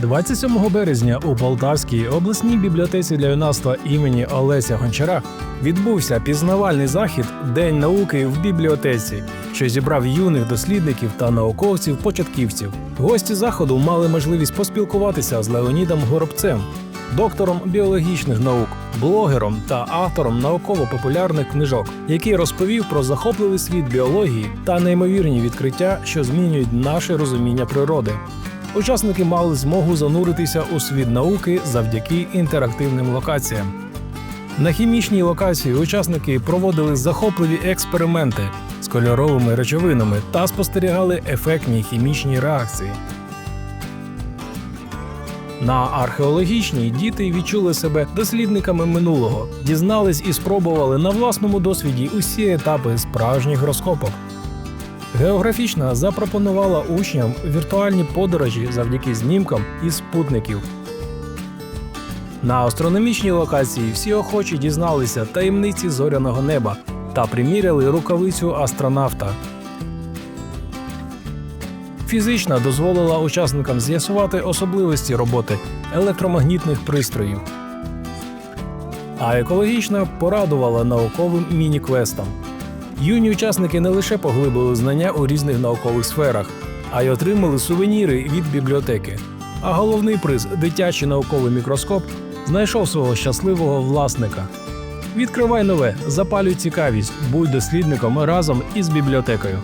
27 березня у Полтавській обласній бібліотеці для юнацтва імені Олеся Гончара відбувся пізнавальний захід День науки в бібліотеці, що зібрав юних дослідників та науковців-початківців. Гості заходу мали можливість поспілкуватися з Леонідом Горобцем, доктором біологічних наук, блогером та автором науково-популярних книжок, який розповів про захопливий світ біології та неймовірні відкриття, що змінюють наше розуміння природи. Учасники мали змогу зануритися у світ науки завдяки інтерактивним локаціям. На хімічній локації учасники проводили захопливі експерименти з кольоровими речовинами та спостерігали ефектні хімічні реакції. На археологічній діти відчули себе дослідниками минулого, дізнались і спробували на власному досвіді усі етапи справжніх розкопок. Географічна запропонувала учням віртуальні подорожі завдяки знімкам із спутників. На астрономічній локації всі охочі дізналися таємниці зоряного неба та приміряли рукавицю астронавта. Фізична дозволила учасникам з'ясувати особливості роботи електромагнітних пристроїв. А екологічна порадувала науковим міні-квестам. Юні учасники не лише поглибили знання у різних наукових сферах, а й отримали сувеніри від бібліотеки. А головний приз дитячий науковий мікроскоп знайшов свого щасливого власника. Відкривай нове, запалюй цікавість, будь дослідником разом із бібліотекою.